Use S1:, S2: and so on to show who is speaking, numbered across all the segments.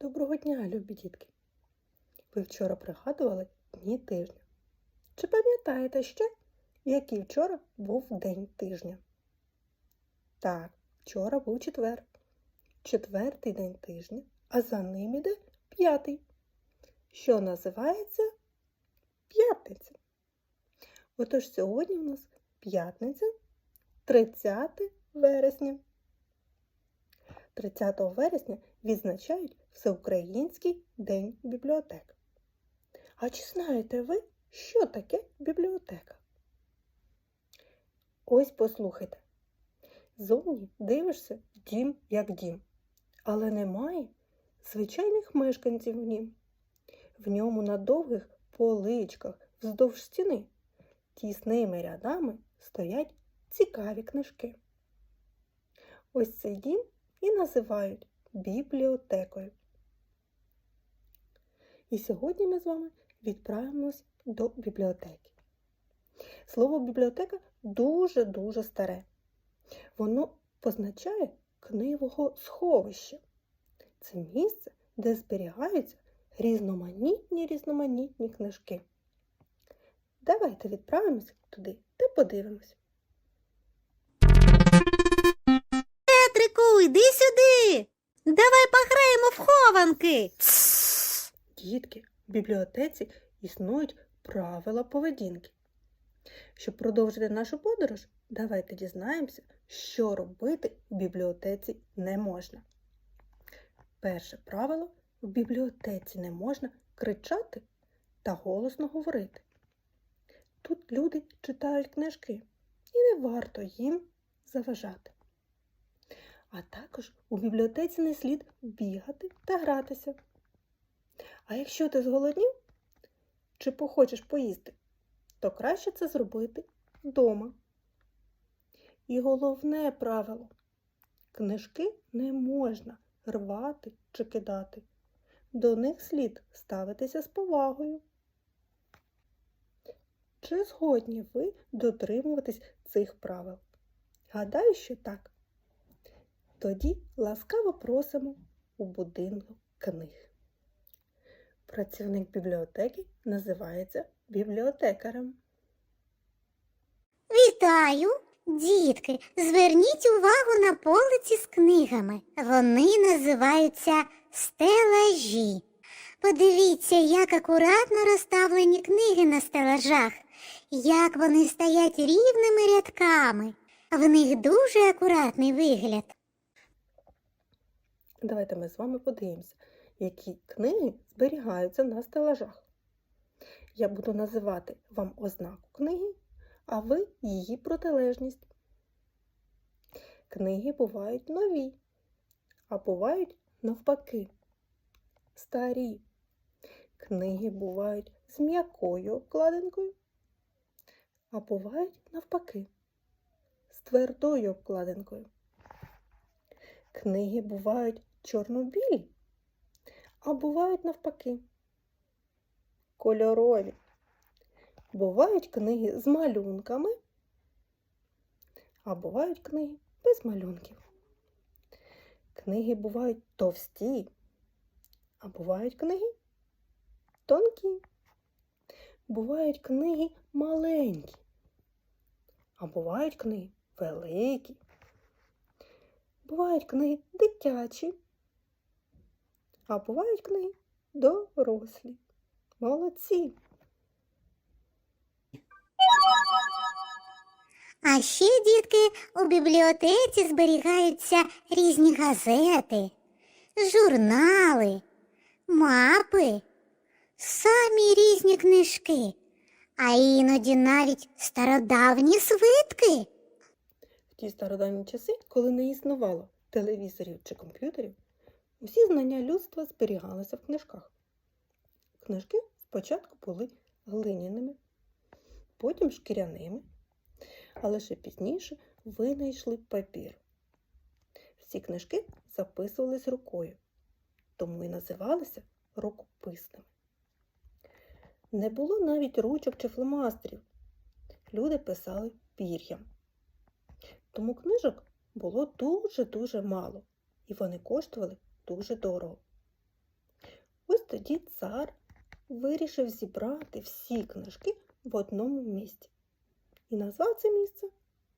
S1: Доброго дня, любі дітки! Ви вчора пригадували дні тижня. Чи пам'ятаєте ще, який вчора був день тижня? Так, вчора був четвер. Четвертий день тижня, а за ним іде п'ятий, що називається п'ятниця. Отож сьогодні у нас п'ятниця, 30 вересня. 30 вересня відзначають Всеукраїнський день бібліотек. А чи знаєте ви, що таке бібліотека? Ось послухайте. Зовні дивишся дім як дім, але немає звичайних мешканців в нім. В ньому на довгих поличках вздовж стіни тісними рядами стоять цікаві книжки. Ось цей дім і називають бібліотекою. І сьогодні ми з вами відправимось до бібліотеки. Слово бібліотека дуже-дуже старе. Воно позначає книгого сховище. Це місце, де зберігаються різноманітні різноманітні книжки. Давайте відправимося туди та подивимось.
S2: Петрику, йди сюди. Давай пограємо в хованки.
S1: Дітки, в бібліотеці існують правила поведінки. Щоб продовжити нашу подорож, давайте дізнаємося, що робити в бібліотеці не можна. Перше правило в бібліотеці не можна кричати та голосно говорити. Тут люди читають книжки і не варто їм заважати. А також у бібліотеці не слід бігати та гратися. А якщо ти зголоднів чи похочеш поїсти, то краще це зробити вдома. І головне правило книжки не можна рвати чи кидати. До них слід ставитися з повагою. Чи згодні ви дотримуватись цих правил? Гадаю, що так. Тоді ласкаво просимо у будинок книг. Працівник бібліотеки називається бібліотекарем.
S2: Вітаю, дітки. Зверніть увагу на полиці з книгами. Вони називаються стелажі. Подивіться, як акуратно розставлені книги на стелажах, як вони стоять рівними рядками. В них дуже акуратний вигляд.
S1: Давайте ми з вами подивимося, які книги зберігаються на стелажах. Я буду називати вам ознаку книги, а ви її протилежність. Книги бувають нові, а бувають навпаки. Старі. Книги бувають з м'якою обкладинкою, а бувають навпаки, з твердою обкладинкою. Книги бувають чорно-білі, а бувають навпаки. Кольорові. Бувають книги з малюнками, а бувають книги без малюнків. Книги бувають товсті, а бувають книги тонкі. Бувають книги маленькі, а бувають книги великі. Бувають книги дитячі, а бувають книги дорослі. Молодці!
S2: А ще, дітки, у бібліотеці зберігаються різні газети, журнали, мапи, самі різні книжки, а іноді навіть стародавні свитки.
S1: В ті стародавні часи, коли не існувало телевізорів чи комп'ютерів, усі знання людства зберігалися в книжках. Книжки спочатку були глиняними, потім шкіряними, а лише пізніше винайшли папір. Всі книжки записувались рукою, тому і називалися рукописними. Не було навіть ручок чи фломастерів. Люди писали пір'ям. Тому книжок було дуже-дуже мало, і вони коштували дуже дорого. тоді цар вирішив зібрати всі книжки в одному місці і назвав це місце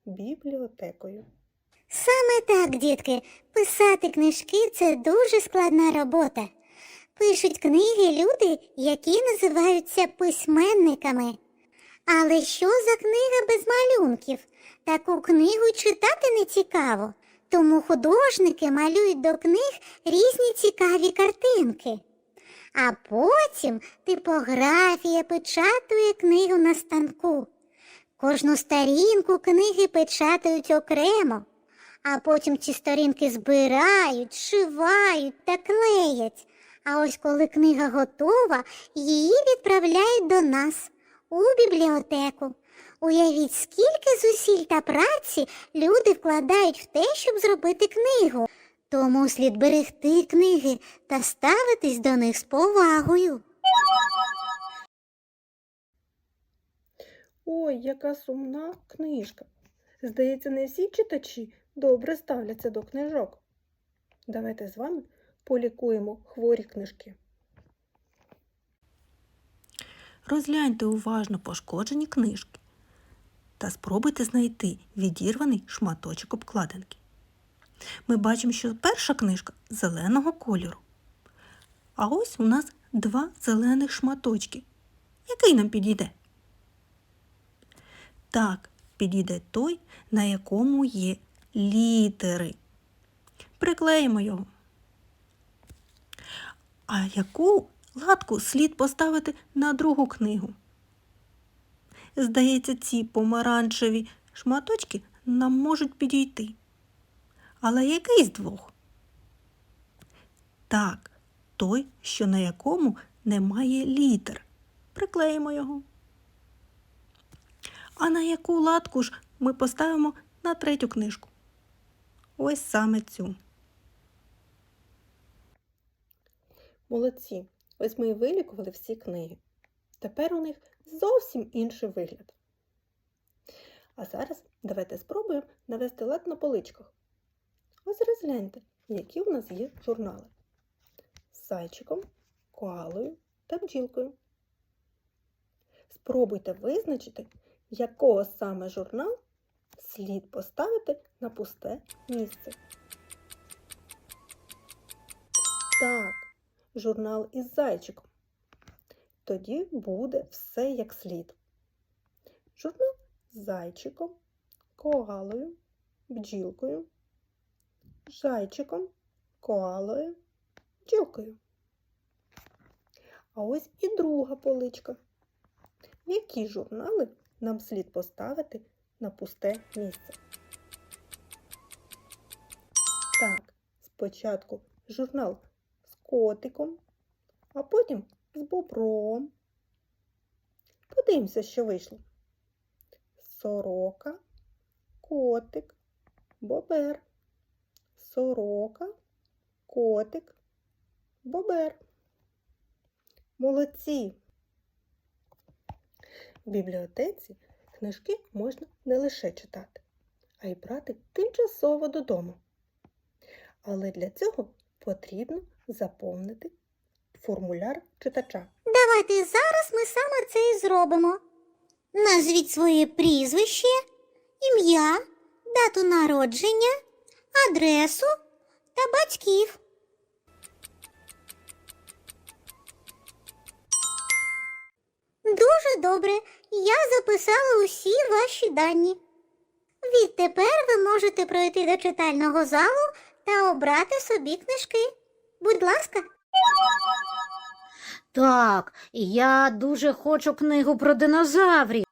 S1: бібліотекою.
S2: Саме так, дітки, писати книжки це дуже складна робота. Пишуть книги люди, які називаються письменниками. Але що за книга без малюнків? Таку книгу читати не цікаво. Тому художники малюють до книг різні цікаві картинки. А потім типографія печатує книгу на станку. Кожну сторінку книги печатають окремо, а потім ці сторінки збирають, шивають та клеять. А ось коли книга готова, її відправляють до нас у бібліотеку. Уявіть, скільки зусиль та праці люди вкладають в те, щоб зробити книгу. Тому слід берегти книги та ставитись до них з повагою.
S1: Ой, яка сумна книжка. Здається, не всі читачі добре ставляться до книжок. Давайте з вами полікуємо хворі книжки.
S3: Розгляньте уважно пошкоджені книжки та спробуйте знайти відірваний шматочок обкладинки. Ми бачимо, що перша книжка зеленого кольору. А ось у нас два зелених шматочки. Який нам підійде? Так, підійде той, на якому є літери. Приклеїмо його. А яку латку слід поставити на другу книгу? Здається, ці помаранчеві шматочки нам можуть підійти. Але який з двох? Так, той, що на якому немає літер. Приклеїмо його. А на яку латку ж ми поставимо на третю книжку? Ось саме цю.
S1: Молодці! Ось ми і вилікували всі книги. Тепер у них зовсім інший вигляд. А зараз давайте спробуємо навести лад на поличках. Ось розгляньте, які у нас є журнали. З зайчиком, коалою та бджілкою. Спробуйте визначити, якого саме журнал слід поставити на пусте місце. Так, журнал із зайчиком. Тоді буде все як слід. Журнал з зайчиком, коалою, бджілкою, зайчиком, коалою, бджілкою. А ось і друга поличка. Які журнали нам слід поставити на пусте місце? Так, спочатку журнал з котиком, а потім з бобром. Подивимося, що вийшло. Сорока, котик, бобер. Сорока, котик, бобер. Молодці! В бібліотеці книжки можна не лише читати, а й брати тимчасово додому. Але для цього потрібно заповнити формуляр читача.
S2: Давайте зараз ми саме це і зробимо. Назвіть своє прізвище, ім'я, дату народження, адресу та батьків. Дуже добре. Я записала усі ваші дані. Відтепер ви можете пройти до читального залу та обрати собі книжки. Будь ласка.
S4: Так, я дуже хочу книгу про динозаврів.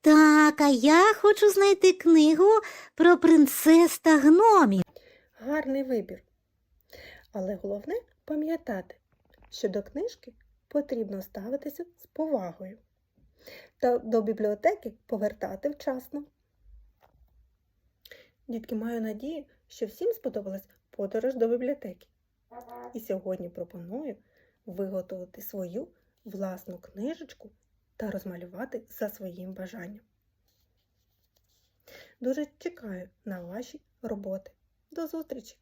S2: Так, а я хочу знайти книгу про принцес та гномів.
S1: Гарний вибір. Але головне пам'ятати, що до книжки потрібно ставитися з повагою та до бібліотеки повертати вчасно. Дітки, маю надію, що всім сподобалась подорож до бібліотеки. І сьогодні пропоную виготовити свою власну книжечку та розмалювати за своїм бажанням. Дуже чекаю на ваші роботи. До зустрічі!